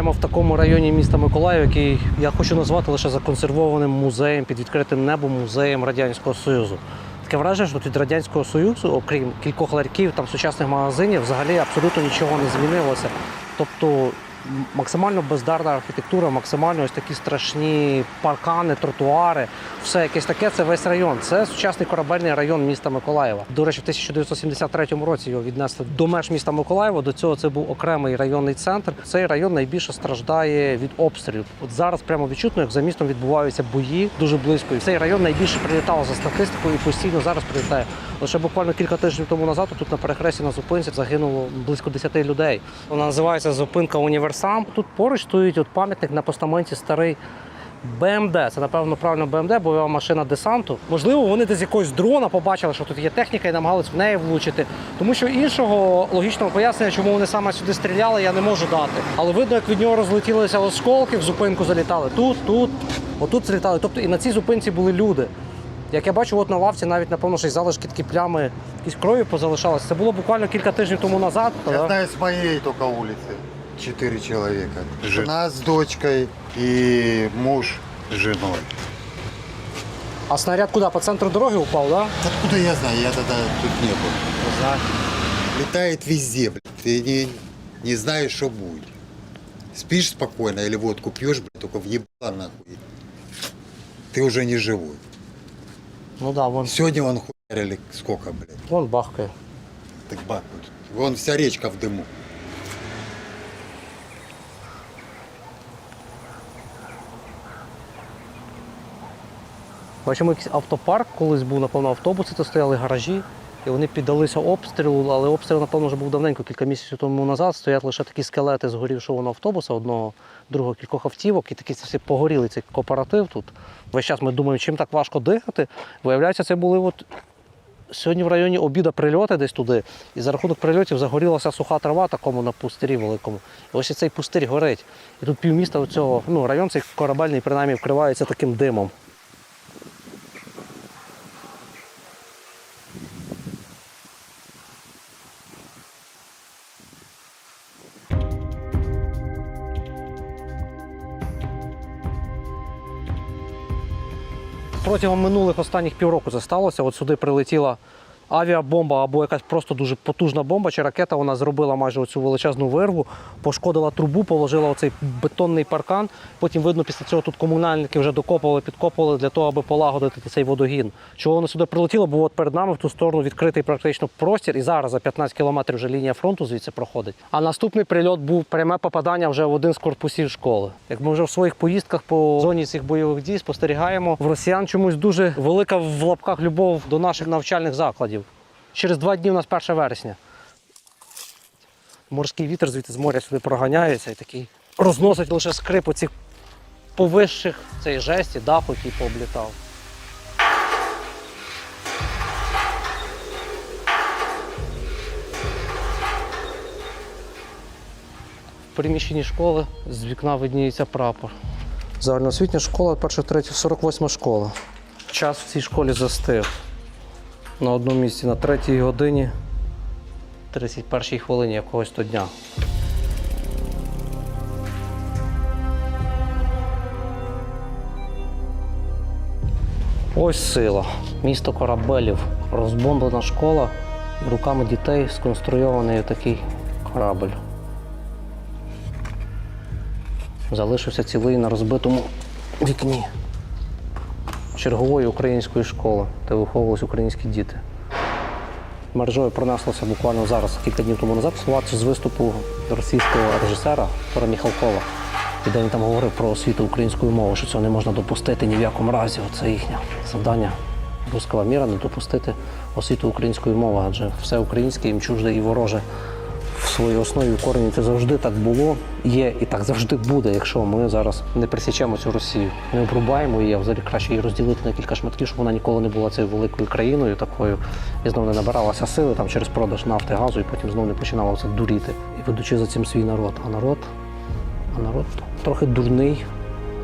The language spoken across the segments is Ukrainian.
перебуваємо в такому районі міста Миколаїв, який я хочу назвати лише законсервованим музеєм під відкритим небом, музеєм Радянського Союзу. Таке враження, що від Радянського Союзу, окрім кількох ларьків, там сучасних магазинів, взагалі абсолютно нічого не змінилося. Тобто максимально бездарна архітектура, максимально ось такі страшні паркани, тротуари, все якесь таке. Це весь район. Це сучасний корабельний район міста Миколаєва. До речі, в 1973 році його віднесли до меж міста Миколаєва. До цього це був окремий районний центр. Цей район найбільше страждає від обстрілів. От зараз прямо відчутно, як за містом відбуваються бої дуже близько. І цей район найбільше прилітав за статистикою і постійно зараз прилітає. Лише буквально кілька тижнів тому назад тут на перехресті на зупинці загинуло близько 10 людей. Вона називається зупинка Універсам. Тут поруч стоїть от пам'ятник на постаменті старий. БМД, це напевно правильно БМД, бойова машина десанту. Можливо, вони десь якогось дрона побачили, що тут є техніка і намагались в неї влучити. Тому що іншого логічного пояснення, чому вони саме сюди стріляли, я не можу дати. Але видно, як від нього розлетілися осколки, в зупинку залітали. Тут, тут, отут злітали. Тобто і на цій зупинці були люди. Як я бачу, от на лавці навіть напевно щось залишки такі плями якісь крові позалишалися. Це було буквально кілька тижнів тому назад. Я знаю с моей только улицы. Четыре человека. Жена с дочкой и муж с женой. А снаряд куди? По центру дороги так? Да? Откуда я знаю? Я тогда тут не был. Не знаю. Летает везде, блядь. Ты не, не знаешь, что будет. Спишь спокойно или водку пьешь, блядь, только въебала нахуй. Ты уже не живой. Ну да, вон, Сегодня он хуярили сколько, блядь. вон бахкає. Так бахнут. Вон вся речка в дыму. Бачимо, якийсь автопарк колись був, напевно, автобуси тут стояли, гаражі, і вони піддалися обстрілу, але обстріл, напевно, вже був давненько, кілька місяців тому назад. Стоять лише такі скелети згорівшого автобуса, одного, другого, кількох автівок, і такий всі погорілий цей кооператив тут. Весь час ми думаємо, чим так важко дихати. Виявляється, це були от сьогодні в районі обіда прильоти десь туди, і за рахунок прильотів загорілася суха трава такому на пустирі великому. І ось і цей пустир горить. І тут півміста оцього, ну, район цей корабельний принаймні вкривається таким димом. Протягом минулих останніх півроку це сталося. От сюди прилетіла авіабомба або якась просто дуже потужна бомба чи ракета. Вона зробила майже оцю величезну вирву, пошкодила трубу, положила оцей бетонний паркан. Потім видно, після цього тут комунальники вже докопували, підкопували для того, аби полагодити цей водогін. Чого воно сюди прилетіло? Бо от перед нами в ту сторону відкритий практично простір, і зараз за 15 кілометрів вже лінія фронту звідси проходить. А наступний прильот був пряме попадання вже в один з корпусів школи. Як ми вже в своїх поїздках по зоні цих бойових дій спостерігаємо, в росіян чомусь дуже велика в лапках любов до наших навчальних закладів. Через два дні у нас 1 вересня. Морський вітер звідти з моря сюди проганяється і такий розносить лише скрип оцих повищих цей жесті, даху, який пооблітав. В приміщенні школи з вікна видніється прапор. Загальноосвітня школа, перша, третя, 48 школа. Час в цій школі застиг. На одному місці на третій годині, 31 хвилині якогось то дня. Ось сила. Місто корабелів. Розбомблена школа. Руками дітей сконструйований такий корабель. Залишився цілий на розбитому вікні чергової української школи, де виховувалися українські діти. Мережою пронеслося буквально зараз, кілька днів тому назад, ситуацію з виступу російського режисера Тора Міхалкова, де він там говорив про освіту української мови, що цього не можна допустити ні в якому разі. Це їхнє завдання руского міра не допустити освіту української мови, адже все українське їм чужде і вороже своїй основі корені це завжди так було, є і так завжди буде, якщо ми зараз не присічемо цю Росію, не обрубаємо її, а взагалі краще її розділити на кілька шматків, щоб вона ніколи не була цією великою країною такою і знову не набиралася сили там через продаж нафти, газу, і потім знову не починала це дуріти. І ведучи за цим свій народ. А народ, а народ трохи дурний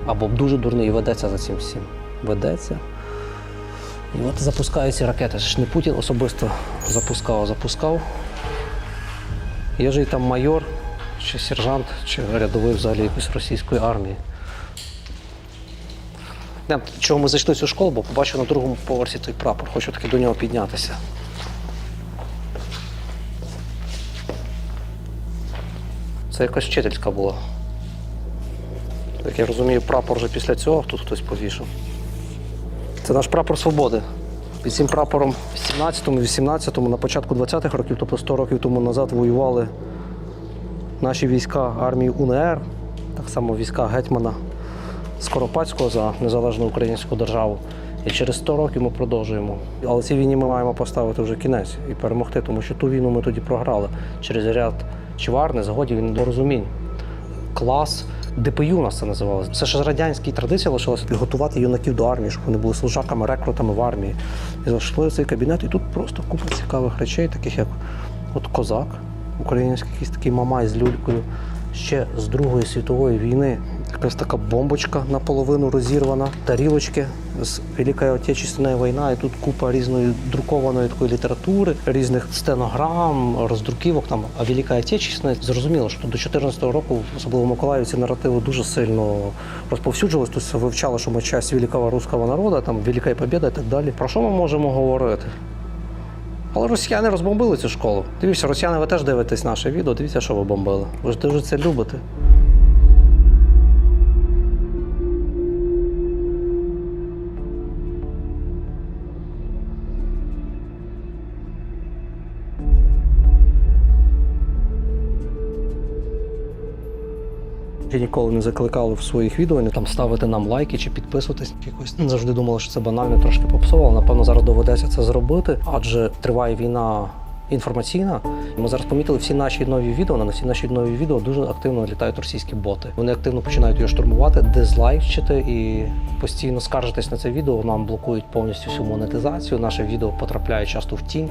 або дуже дурний і ведеться за цим всім. Ведеться. І от запускають ці ракети. Це ж не Путін особисто запускав, запускав. Є же і там майор чи сержант, чи рядовий взагалі якоїсь російської армії. Не, чого ми зайшли в цю школу, бо побачив на другому поверсі той прапор, хочу таки до нього піднятися. Це якась вчительська була. Як я розумію, прапор вже після цього тут хтось повішав. Це наш прапор свободи. Під цим прапором в 17-му, 18-му, на початку 20-х років, тобто 100 років тому назад, воювали наші війська армії УНР, так само війська гетьмана Скоропадського за незалежну українську державу. І через 100 років ми продовжуємо. Але цій війні ми маємо поставити вже кінець і перемогти, тому що ту війну ми тоді програли через ряд чвар, незгодів і недорозумінь. Клас ДПЮ у нас це називалося. Це ж з радянської традиції лишилося підготувати юнаків до армії, щоб вони були служаками, рекрутами в армії. І зайшли в цей кабінет, і тут просто купа цікавих речей, таких як от козак, український якийсь такий мамай з люлькою. Ще з Другої світової війни якась така бомбочка наполовину розірвана, тарілочки з Великої Отечественної війни, і тут купа різної друкованої такої літератури, різних стенограм, роздруківок там. А Велика Отечественна зрозуміло, що до 2014 року, особливо в Миколаївці, наративи дуже сильно розповсюджувалися. Тут вивчали, що ми часть великого руського народу, там Велика Побєда і так далі. Про що ми можемо говорити? Але росіяни розбомбили цю школу. Дивіться, росіяни, ви теж дивитесь наше відео, дивіться, що ви бомбили. Ви ж дуже це любите. Я ніколи не закликали в своїх відео не там ставити нам лайки чи підписуватись. Якось завжди думали, що це банально трошки попсувало. Напевно, зараз доведеться це зробити, адже триває війна інформаційна. Ми зараз помітили всі наші нові відео. На всі наші нові відео дуже активно літають російські боти. Вони активно починають його штурмувати, дизлайкчити і постійно скаржитись на це відео. Нам блокують повністю всю монетизацію. Наше відео потрапляє часто в тінь.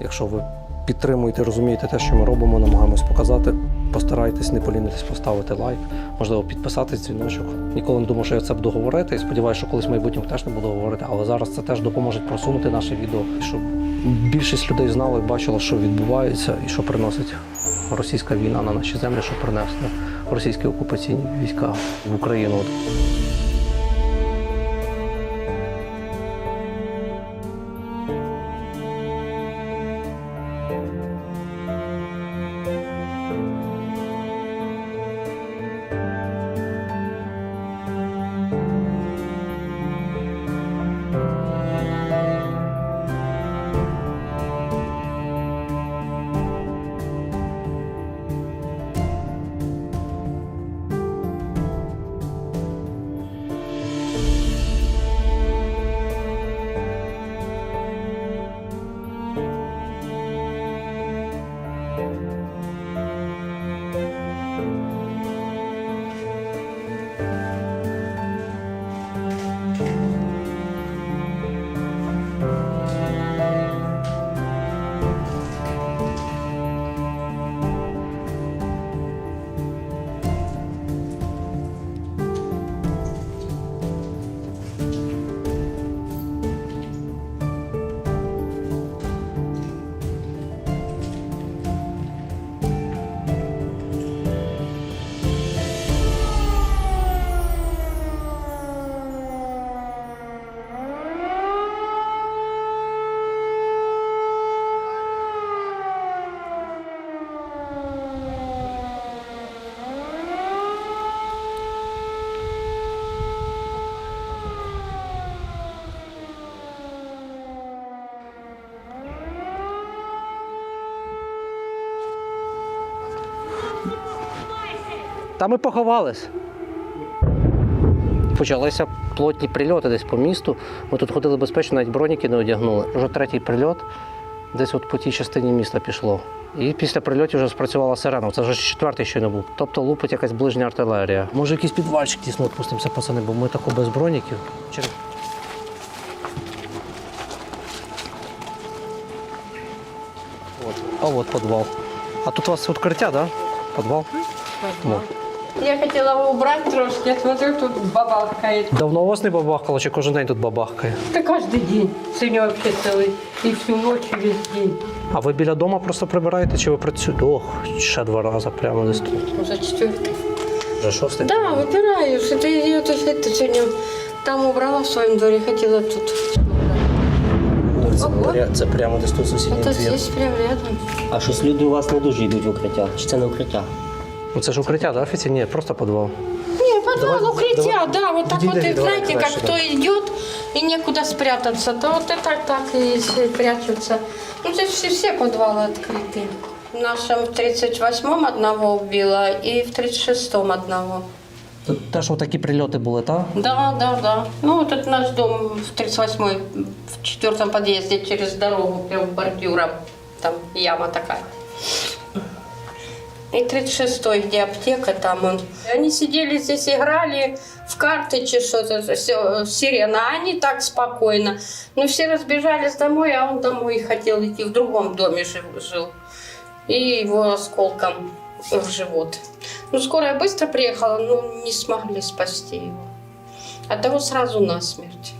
Якщо ви підтримуєте, розумієте те, що ми робимо, намагаємось показати. Постарайтесь, не полінитись поставити лайк, можливо, підписатись дзвіночок. Ніколи не думав, що я це буду говорити. І сподіваюся, що колись в майбутньому теж не буду говорити. Але зараз це теж допоможе просунути наше відео, щоб більшість людей знала і бачило, що відбувається і що приносить російська війна на наші землі, що принесли російські окупаційні війська в Україну. Та ми поховались. Почалися плотні прильоти десь по місту. Ми тут ходили безпечно, навіть броніки не одягнули. Вже третій прильот десь от по тій частині міста пішло. І після прильотів вже спрацювала сирена. Це вже четвертий не був. Тобто лупить якась ближня артилерія. Може, якийсь підвальчик тісно відпустимося, пацани, бо ми тако без броніків. Через... От. А от підвал. А тут у вас укриття, так? Да? Підвал? Вот. Я хотела его убрать трошки, я смотрю, тут бабахкает. Давно у вас не бабахкало, чи кожен день тут бабахкає? Это каждый день. Сегодня вообще целый. И всю ночь, и весь день. А ви біля дому просто прибираєте чи ви працюєте? Ох, ще два рази прямо десь тут. За четвертый. Вже шостий? Да, выбираю. Это я вот это сегодня там убрала в своем дворе, хотела тут. Це, Ого. пря- це прямо десь тут сусідній Это двір. здесь прям рядом. А щось люди у вас не дуже йдуть в укриття? Чи це не укриття? Ну, Це ж укриття, да, офіційно? Ні, просто підвал. Не, подвал, Давай, укрытия, давай. да, вот так Иди, вот, Давид, и давай, знаете, давай как сюда. кто идет и некуда спрятаться, то вот и так, так и все прячутся. Ну, здесь все, все подвалы открыты. В нашем в 38-м одного убило и в 36-м одного. Тут теж отакі прильоти були, так? Да, да, да. Ну, вот это наш дом в 38-й, в четвертом подъезде через дорогу, прям бордюром. Там яма такая. И 36-й, где аптека, там он. Они сидели здесь, играли в карты, чи что-то, всё, сирена, а они так спокойно. Ну, все разбежались домой, а он домой хотел идти, в другом доме жил. И его осколком в живот. Ну, скорая быстро приехала, но не смогли спасти его. А того сразу насмерть.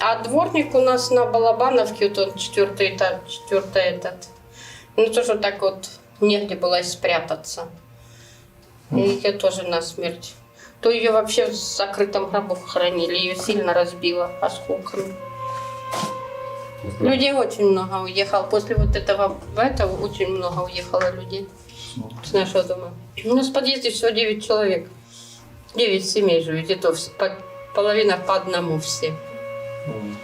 А дворник у нас на Балабановке, вот он четвертый этаж, четвертый этот. Ну, тоже так вот негде было спрятаться. И ее тоже насмерть. То ее вообще в закрытом гробу хоронили, ее сильно разбило осколками. Людей очень много уехало. После вот этого, этого очень много уехало людей с нашего дома. У нас в подъезде всего 9 человек. 9 семей живет, и то половина по одному все. Мгм.